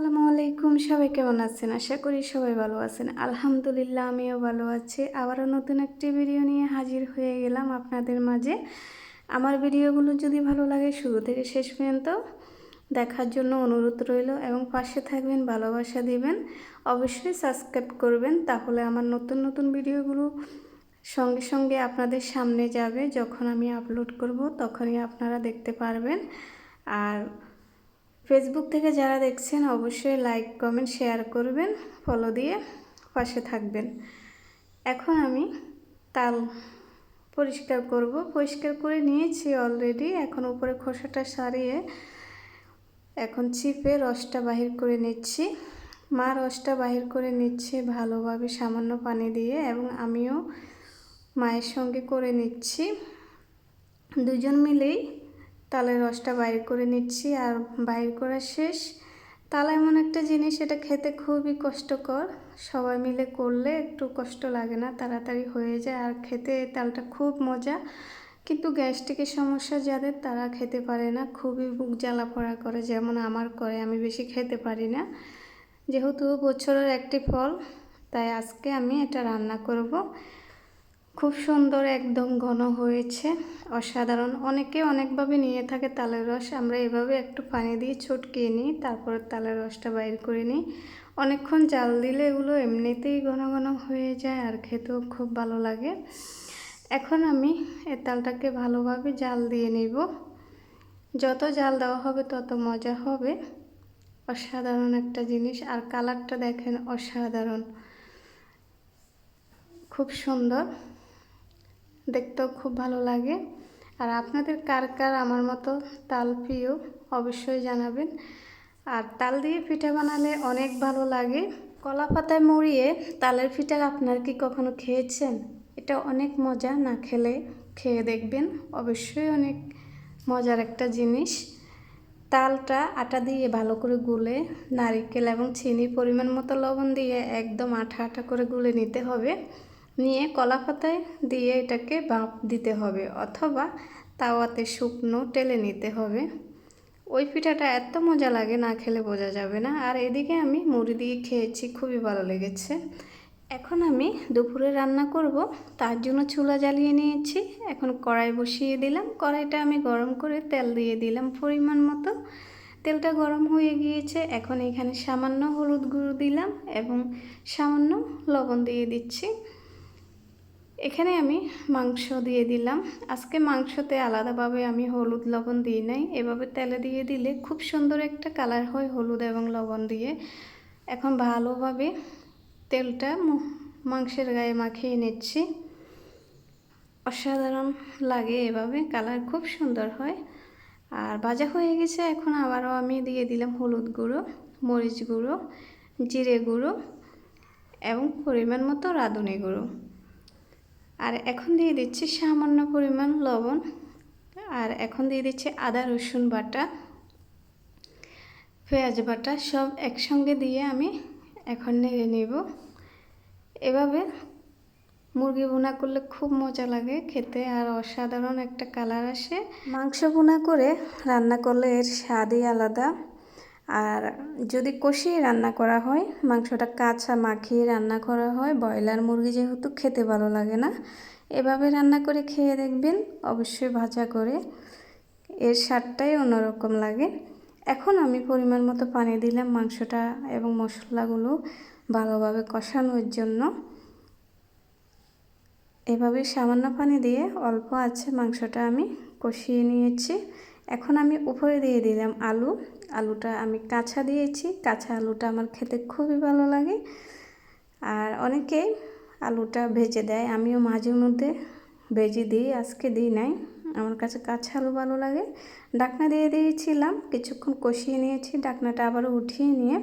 আসসালামু আলাইকুম, সবাই কেমন আছেন? আশা করি সবাই ভালো আছেন। আলহামদুলিল্লাহ, আমিও ভালো আছি। আবারও নতুন একটি ভিডিও নিয়ে হাজির হয়ে গেলাম আপনাদের মাঝে। আমার ভিডিওগুলো যদি ভালো লাগে শুরু থেকে শেষ পর্যন্ত দেখার জন্য অনুরোধ রইল এবং পাশে থাকবেন, ভালোবাসা দিবেন। অবশ্যই সাবস্ক্রাইব করবেন, তাহলে আমার নতুন নতুন ভিডিওগুলো সঙ্গে সঙ্গে আপনাদের সামনে যাবে। যখন আমি আপলোড করব, তখনই আপনারা দেখতে পারবেন। আর ফেসবুক থেকে যারা দেখছেন, অবশ্যই লাইক কমেন্ট শেয়ার করবেন ফলো দিয়ে পাশে থাকবেন। এখন আমি তাল পরিষ্কার করব। পরিষ্কার করে নিয়েছি অলরেডি এখন উপরে খোসাটা সারিয়ে এখন চিপে রসটা বাহির করে নিচ্ছি। মা রসটা বাহির করে নিচ্ছে ভালোভাবে সামান্য পানি দিয়ে এবং আমিও মায়ের সঙ্গে করে নিচ্ছি। দুজন মিলেই তালের রসটা বাইর করে নিচ্ছি আর বাইর করা শেষ। তাল এমন একটা জিনিস, এটা খেতে খুবই কষ্টকর। সবাই মিলে করলে একটু কষ্ট লাগে না, তাড়াতাড়ি হয়ে যায়। আর খেতে তালটা খুব মজা। কিন্তু গ্যাস্ট্রিকের সমস্যা যাদের, তারা খেতে পারে না। খুবই বুক জ্বালা পড়া করে, যেমন আমার করে, আমি বেশি খেতে পারি না। যেহেতু বছরের একটি ফল, তাই আজকে আমি এটা রান্না করব। খুব সুন্দর একদম ঘন হয়েছে। অসাধারণ। অনেকে অনেকভাবে নিয়ে থাকে তালের রস। আমরা এভাবে একটু পানি দিয়ে ছটকিয়ে নিই, তারপর তালের রসটা বাইর করে নিই। অনেকক্ষণ জাল দিলে এগুলো এমনিতেই ঘন ঘন হয়ে যায় আর খেতেও খুব ভালো লাগে। এখন আমি এ তালটাকে ভালোভাবে জাল দিয়ে নিব। যত জাল দেওয়া হবে তত মজা হবে। অসাধারণ একটা জিনিস। আর কালারটা দেখেন অসাধারণ। খুব সুন্দর। দেখতেও খুব ভালো লাগে। আর আপনাদের কার কার আমার মতো তাল প্রিয় অবশ্যই জানাবেন। আর তাল দিয়ে পিঠা বানালে অনেক ভালো লাগে। কলা পাতায় মুড়িয়ে তালের পিঠা আপনার কি কখনো খেয়েছেন? এটা অনেক মজা, না খেলে খেয়ে দেখবেন। অবশ্যই অনেক মজার একটা জিনিস। তালটা আটা দিয়ে ভালো করে গুলে নারিকেল এবং চিনি পরিমাণ মতো লবণ দিয়ে একদম আঠা আঠা করে গুলে নিতে হবে। নিয়ে কলা পাতায় দিয়ে এটাকে বাঁপ দিতে হবে অথবা তাওয়াতে শুকনো টেলে নিতে হবে। ওই পিঠাটা এত মজা লাগে না খেলে বোঝা যাবে না। আর এদিকে আমি মুড়ি দিয়ে খেয়েছি, খুবই ভালো লেগেছে। এখন আমি দুপুরে রান্না করব, তার জন্য চুলা জ্বালিয়ে নিয়েছি। এখন কড়াই বসিয়ে দিলাম। কড়াইটা আমি গরম করে তেল দিয়ে দিলাম পরিমাণ মতো। তেলটা গরম হয়ে গিয়েছে। এখন এখানে সামান্য হলুদ গুঁড়ো দিলাম এবং সামান্য লবণ দিয়ে দিচ্ছি। এখানে আমি মাংস দিয়ে দিলাম। আজকে মাংসতে আলাদাভাবে আমি হলুদ লবণ দিই নাই। এভাবে তেলে দিয়ে দিলে খুব সুন্দর একটা কালার হয় হলুদ এবং লবণ দিয়ে। এখন ভালোভাবে তেলটা মাংসের গায়ে মাখিয়ে নিচ্ছি। অসাধারণ লাগে এভাবে, কালার খুব সুন্দর হয়। আর ভাজা হয়ে গেছে, এখন আবারও আমি দিয়ে দিলাম হলুদ গুঁড়ো, মরিচ গুঁড়ো, জিরে গুঁড়ো এবং পরিমাণ মতো রাঁধুনি গুঁড়ো। আর এখন দিয়ে দিচ্ছি সামান্য পরিমাণ লবণ, আর এখন দিয়ে দিচ্ছি আদা, রসুন বাটা, পেঁয়াজ বাটা, সব একসঙ্গে দিয়ে আমি এখন নেড়ে নেব। এভাবে মুরগি বোনা করলে খুব মজা লাগে খেতে, আর অসাধারণ একটা কালার আসে। মাংস বোনা করে রান্না করলে এর স্বাদই আলাদা। আর যদি কষিয়ে রান্না করা হয়, মাংসটা কাঁচা মাখিয়ে রান্না করা হয়, ব্রয়লার মুরগি যেহেতু খেতে ভালো লাগে না, এভাবে রান্না করে খেয়ে দেখবেন অবশ্যই ভাজা করে এর স্বাদটাই অন্যরকম লাগে। এখন আমি পরিমাণ মতো পানি দিলাম মাংসটা এবং মশলাগুলো ভালোভাবে কষানোর জন্য। এভাবে সামান্য পানি দিয়ে অল্প আছে মাংসটা আমি কষিয়ে নিয়েছি। এখন আমি উপরে দিয়ে দিলাম আলু। আলুটা আমি কাঁচা দিয়েছি। কাঁচা আলুটা আমার খেতে খুবই ভালো লাগে। আর অনেকে আলুটা ভেজে দেয়। আমিও মাঝে মধ্যে ভেজে দিই, আজকে দিই নাই। আমার কাছে কাঁচা আলু ভালো লাগে। ডাকনা দিয়ে দিয়েছিলাম, কিছুক্ষণ কষিয়ে নিয়েছি। ডাকনাটা আবারও উঠিয়ে নিয়ে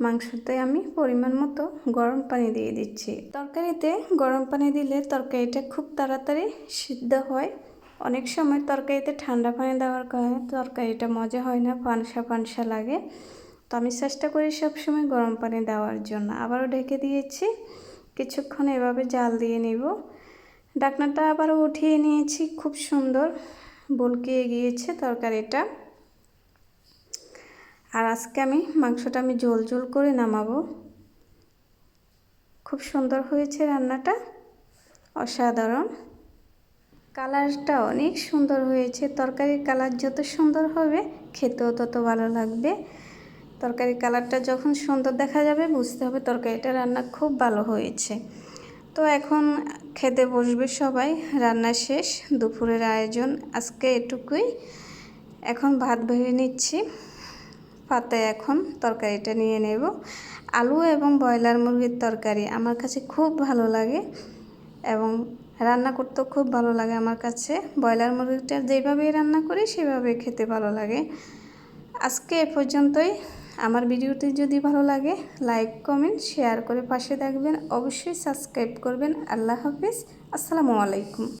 মাংসতে আমি পরিমাণ মতো গরম পানি দিয়ে দিচ্ছি। তরকারিতে গরম পানি দিলে তরকারিটা খুব তাড়াতাড়ি সিদ্ধ হয়। অনেক সময় তরকারিতে ঠান্ডা পানি দেওয়ার কারণে তরকারিটা মজা হয় না, পানসা পানসা লাগে। তো আমি চেষ্টা করি সবসময় গরম পানি দেওয়ার জন্য। আবারও ঢেকে দিয়েছি, কিছুক্ষণ এভাবে জাল দিয়ে নিব। ডাকনাটা আবারও উঠিয়ে নিয়েছি, খুব সুন্দর বলকিয়ে গিয়েছে তরকারিটা। আর আজকে আমি মাংসটা আমি জোল জোল করে নামাবো। খুব সুন্দর হয়েছে রান্নাটা, অসাধারণ। কালারটা অনেক সুন্দর হয়েছে। তরকারির কালার যত সুন্দর হবে, খেতেও তত ভালো লাগবে। তরকারির কালারটা যখন সুন্দর দেখা যাবে, বুঝতে হবে তরকারিটা রান্না খুব ভালো হয়েছে। তো এখন খেতে বসবে সবাই, রান্না শেষ, দুপুরের আয়োজন, আজকে এটুকুই। এখন ভাত ভেবে নিচ্ছি, পাতায় এখন তরকারিটা নিয়ে নেব। আলু এবং ব্রয়লার মুরগির তরকারি আমার কাছে খুব ভালো লাগে এবং রান্না করতেও খুব ভালো লাগে আমার কাছে। ব্রয়লার মুরগিটা যেভাবেই রান্না করি, সেভাবে খেতে ভালো লাগে। আজকে এ পর্যন্তই। আমার ভিডিওটি যদি ভালো লাগে, লাইক, কমেন্ট, শেয়ার করে পাশে থাকবেন। অবশ্যই সাবস্ক্রাইব করবেন। আল্লাহ হাফিজ। আসসালামু আলাইকুম।